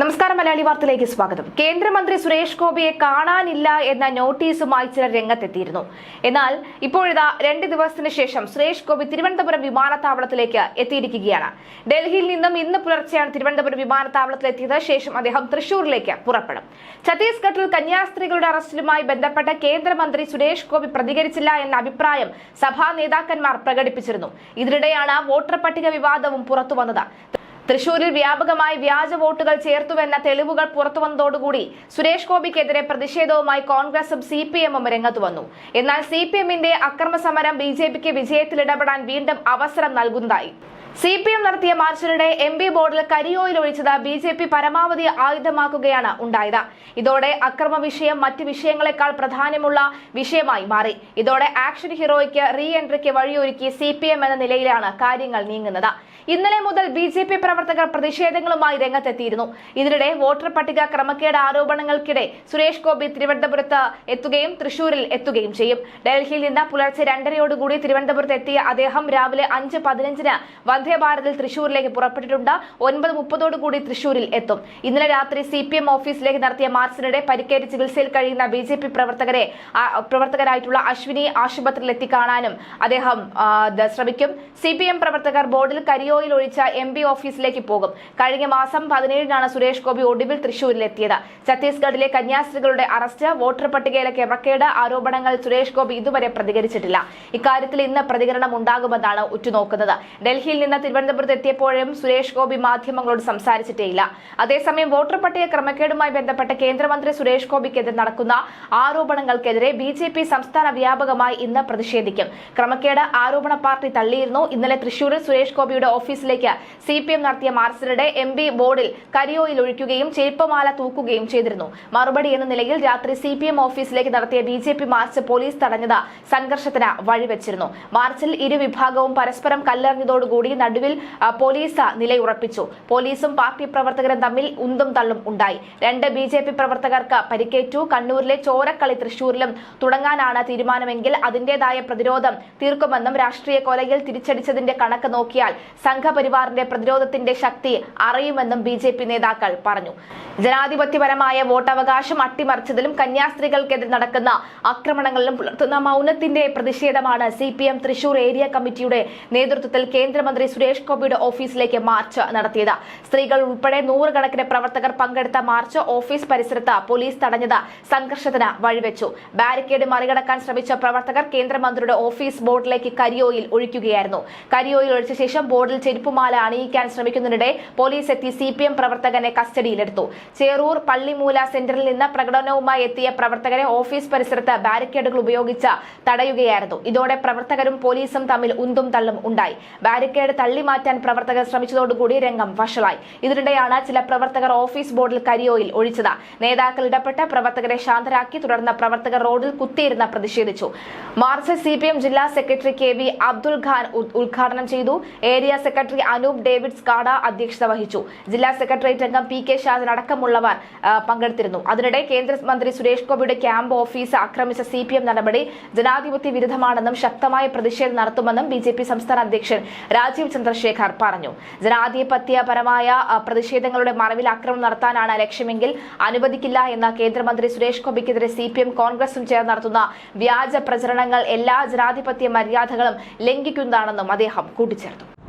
നമസ്കാരം മലയാളി വാർത്തയിലേക്ക് സ്വാഗതം. കേന്ദ്രമന്ത്രി സുരേഷ് ഗോപിയെ കാണാനില്ല എന്ന നോട്ടീസുമായി ചിലർ രംഗത്തെത്തിയിരുന്നു. എന്നാൽ ഇപ്പോഴിതാ രണ്ട് ദിവസത്തിന് ശേഷം സുരേഷ് ഗോപി തിരുവനന്തപുരം വിമാനത്താവളത്തിലേക്ക് എത്തിയിരിക്കുകയാണ്. ഡൽഹിയിൽ നിന്നും ഇന്ന് പുലർച്ചെയാണ് തിരുവനന്തപുരം വിമാനത്താവളത്തിലെത്തിയത് ശേഷം അദ്ദേഹം തൃശൂരിലേക്ക് പുറപ്പെടും. ഛത്തീസ്ഗഡിൽ കന്യാസ്ത്രീകളുടെ അറസ്റ്റിലുമായി ബന്ധപ്പെട്ട് കേന്ദ്രമന്ത്രി സുരേഷ് ഗോപി പ്രതികരിച്ചില്ല എന്ന അഭിപ്രായം സഭാ നേതാക്കന്മാർ പ്രകടിപ്പിച്ചിരുന്നു. ഇതിനിടെയാണ് വോട്ടർ പട്ടിക വിവാദവും പുറത്തുവന്നത്. തൃശൂരിൽ വ്യാപകമായി വ്യാജ വോട്ടുകൾ ചേർത്തുവെന്ന തെളിവുകൾ പുറത്തുവന്നതോടുകൂടി സുരേഷ് ഗോപിക്കെതിരെ പ്രതിഷേധവുമായി കോൺഗ്രസും സി പി എമ്മും രംഗത്തു വന്നു എന്നാൽ സി പി എമ്മിന്റെ അക്രമ സമരം ബി ജെ പിക്ക് വിജയത്തിലിടപെടാൻ വീണ്ടും അവസരം നൽകുന്നതായി. സി പി എം നടത്തിയ മാർച്ചിനിടെ എം പി ബോർഡിൽ കരിയോയിൽ ഒഴിച്ചത് ബി ജെ പി പരമാവധി ആയുധമാക്കുകയാണ് ഉണ്ടായത്. ഇതോടെ അക്രമ വിഷയം മറ്റ് വിഷയങ്ങളെക്കാൾ പ്രാധാന്യമുള്ള വിഷയമായി മാറി. ഇതോടെ ആക്ഷൻ ഹീറോയ്ക്ക് റീ എൻട്രിക്ക് വഴിയൊരുക്കി സി പി എം എന്ന നിലയിലാണ് കാര്യങ്ങൾ നീങ്ങുന്നത്. ഇന്നലെ മുതൽ ബി ജെ പി പ്രവർത്തകർ പ്രതിഷേധങ്ങളുമായി രംഗത്തെത്തിയിരുന്നു. ഇതിനിടെ വോട്ടർ പട്ടിക ക്രമക്കേട് ആരോപണങ്ങൾക്കിടെ സുരേഷ് ഗോപി തിരുവനന്തപുരത്ത് എത്തുകയും തൃശൂരിൽ എത്തുകയും ചെയ്യും. ഡൽഹിയിൽ നിന്ന് പുലർച്ചെ രണ്ടരയോടുകൂടി തിരുവനന്തപുരത്ത് എത്തിയ അദ്ദേഹം രാവിലെ അഞ്ച് പതിനഞ്ചിന് വന്ദേ ഭാരതിൽ തൃശൂരിലേക്ക് പുറപ്പെട്ടിട്ടുണ്ട്. ഒൻപത് മുപ്പതോടുകൂടി തൃശൂരിൽ എത്തും. ഇന്നലെ രാത്രി സി പി എം ഓഫീസിലേക്ക് നടത്തിയ മാർച്ചിനിടെ പരിക്കേറ്റ് ചികിത്സയിൽ കഴിയുന്ന ബി ജെ പി പ്രവർത്തകരെ പ്രവർത്തകരായിട്ടുള്ള അശ്വിനി ആശുപത്രിയിൽ എത്തി കാണാനും അദ്ദേഹം ശ്രമിക്കും. സി പി എം പ്രവർത്തകർ ബോർഡിൽ കരിയോയിൽ ഒഴിച്ച എം പി ഓഫീസിലേക്ക് പോകും. കഴിഞ്ഞ മാസം പതിനേഴിനാണ് സുരേഷ് ഗോപി ഒടുവിൽ തൃശൂരിൽ എത്തിയത് ഛത്തീസ്ഗഡിലെ കന്യാസ്ത്രീകളുടെ അറസ്റ്റ് വോട്ടർ പട്ടികയിലെ ക്രമക്കേട് ആരോപണങ്ങൾ സുരേഷ് ഗോപി ഇതുവരെ പ്രതികരിച്ചിട്ടില്ല. ഇക്കാര്യത്തിൽ ഇന്ന് പ്രതികരണം ഉണ്ടാകുമെന്നാണ് ഉറ്റുനോക്കുന്നത്. ഡൽഹിയിൽ നിന്ന് തിരുവനന്തപുരത്ത് എത്തിയപ്പോഴും സുരേഷ് ഗോപി മാധ്യമങ്ങളോട് സംസാരിച്ചിട്ടേയില്ല. അതേസമയം വോട്ടർ പട്ടിക ക്രമക്കേടുമായി ബന്ധപ്പെട്ട് കേന്ദ്രമന്ത്രി സുരേഷ് ഗോപിക്കെതിരെ നടക്കുന്ന ആരോപണങ്ങൾക്കെതിരെ ബി ജെ പി സംസ്ഥാന വ്യാപകമായി ഇന്ന് പ്രതിഷേധിക്കും. ക്രമക്കേട് ആരോപണ പാർട്ടി തള്ളിയിരുന്നു. ഇന്നലെ തൃശൂരിൽ സുരേഷ് ഗോപിയുടെ ഓഫീസിലേക്ക് സി പി എം നടത്തിയ മാർച്ചിനിടെ എം പി ബോർഡിൽ കരിയോയിൽ ഒഴിക്കുകയും ചെരുപ്പമാല തൂക്കുകയും ചെയ്തിരുന്നു. മറുപടി എന്ന നിലയിൽ രാത്രി സി പി എം ഓഫീസിലേക്ക് നടത്തിയ B J P march police തടഞ്ഞത് സംഘർഷത്തിന് വഴിവെച്ചിരുന്നു. മാർച്ചിൽ ഇരുവിഭാഗവും പരസ്പരം കല്ലെറിഞ്ഞതോടുകൂടി നടുവിൽ പോലീസ് നിലയുറപ്പിച്ചു പോലീസും പാർട്ടി പ്രവർത്തകരും തമ്മിൽ ഉന്തും തള്ളും ഉണ്ടായി. രണ്ട് ബി പ്രവർത്തകർക്ക് പരിക്കേറ്റു. കണ്ണൂരിലെ ചോരക്കളി തൃശൂരിലും തുടങ്ങാനാണ് തീരുമാനമെങ്കിൽ അതിന്റേതായ പ്രതിരോധം തീർക്കുമെന്നും രാഷ്ട്രീയ കൊലയിൽ തിരിച്ചടിച്ചതിന്റെ കണക്ക് നോക്കിയാൽ സംഘപരിവാറിന്റെ പ്രതിരോധത്തിന്റെ ശക്തി അറിയുമെന്നും ബി നേതാക്കൾ പറഞ്ഞു. ജനാധിപത്യപരമായ വോട്ടവകാശം അട്ടിമറിച്ചതിലും കന്യാസ്ത്രീകൾക്കെതിരെ നടക്കുന്ന ആക്രമണങ്ങളിലും പുലർത്തുന്ന മൗനത്തിന്റെ പ്രതിഷേധമാണ് സി തൃശൂർ ഏരിയ കമ്മിറ്റിയുടെ നേതൃത്വത്തിൽ കേന്ദ്രമന്ത്രി സുരേഷ് ഗോപിയുടെ ഓഫീസിലേക്ക് മാർച്ച് നടത്തിയത്. സ്ത്രീകൾ ഉൾപ്പെടെ നൂറുകണക്കിന് പ്രവർത്തകർ പങ്കെടുത്ത മാർച്ച് ഓഫീസ് പരിസരത്ത് പോലീസ് തടഞ്ഞത് സംഘർഷത്തിന് വഴിവെച്ചു. ബാരിക്കേഡ് മറികടക്കാൻ ശ്രമിച്ച പ്രവർത്തകർ കേന്ദ്രമന്ത്രിയുടെ ഓഫീസ് ബോർഡിലേക്ക് കരിയോയിൽ ഒഴിക്കുകയായിരുന്നു. കരിയോയിൽ ഒഴിച്ച ശേഷം ബോർഡിൽ ചെരുപ്പുമാല അണിയിക്കാൻ ശ്രമിക്കുന്നതിനിടെ പോലീസ് എത്തി സി പ്രവർത്തകനെ കസ്റ്റഡിയിലെടുത്തു. ചേറൂർ പള്ളിമൂല സെന്ററിൽ നിന്ന് പ്രകടനവുമായി എത്തിയ പ്രവർത്തകരെ ഓഫീസ് പരിസരത്ത് ബാരിക്കേഡുകൾ ഉപയോഗിച്ച് തടയുകയായിരുന്നു. ഇതോടെ പ്രവർത്തകരും പോലീസും തമ്മിൽ ഉന്തും തള്ളും ഉണ്ടായി. ബാരിക്കേഡ് തള്ളിമാറ്റാൻ പ്രവർത്തകർ ശ്രമിച്ചതോടുകൂടി രംഗം വഷളായി. ഇതിനിടെയാണ് ചില പ്രവർത്തകർ ഓഫീസ് ബോർഡിൽ കരിയോയിൽ ഒഴിച്ചത്. നേതാക്കൾ ഇടപെട്ട് പ്രവർത്തകരെ ശാന്തരാക്കി തുടർന്ന് പ്രവർത്തകർ റോഡിൽ കുത്തിയിരുന്ന് പ്രതിഷേധിച്ചു. മാർച്ച് സി പി എം ജില്ലാ secretary K V Abdul Khan ഉദ്ഘാടനം ചെയ്തു. ഏരിയ സെക്രട്ടറി അനൂപ് ഡേവിഡ് സ്കാഡ അധ്യക്ഷത വഹിച്ചു. ജില്ലാ സെക്രട്ടേറിയറ്റ് രംഗം പി കെ ഷാജൻ അടക്കമുള്ളവർ പങ്കെടുത്തിരുന്നു. അതിനിടെ കേന്ദ്രമന്ത്രി സുരേഷ് ഗോപിയുടെ ക്യാമ്പ് ഓഫീസ് ആക്രമിച്ച സി പി എം നടപടി ജനാധിപത്യ വിരുദ്ധമാണെന്നും ശക്തമായ പ്രതിഷേധം നടത്തുമെന്നും ബി ജെ പി സംസ്ഥാന അധ്യക്ഷൻ രാജീവ് ചന്ദ്രശേഖർ പറഞ്ഞു. ജനാധിപത്യപരമായ പ്രതിഷേധങ്ങളുടെ മറവിൽ ആക്രമണം നടത്താനാണ് ലക്ഷ്യമെങ്കിൽ അനുവദിക്കില്ല എന്ന കേന്ദ്രമന്ത്രി സുരേഷ് ഗോപിക്കെതിരെ സി പി എം കോൺഗ്രസും ചേർന്ന് നടത്തുന്ന വ്യാജ പ്രചരണങ്ങൾ എല്ലാ ജനാധിപത്യ മര്യാദകളും ലംഘിക്കുന്നതാണെന്നും അദ്ദേഹം കൂട്ടിച്ചേർത്തു.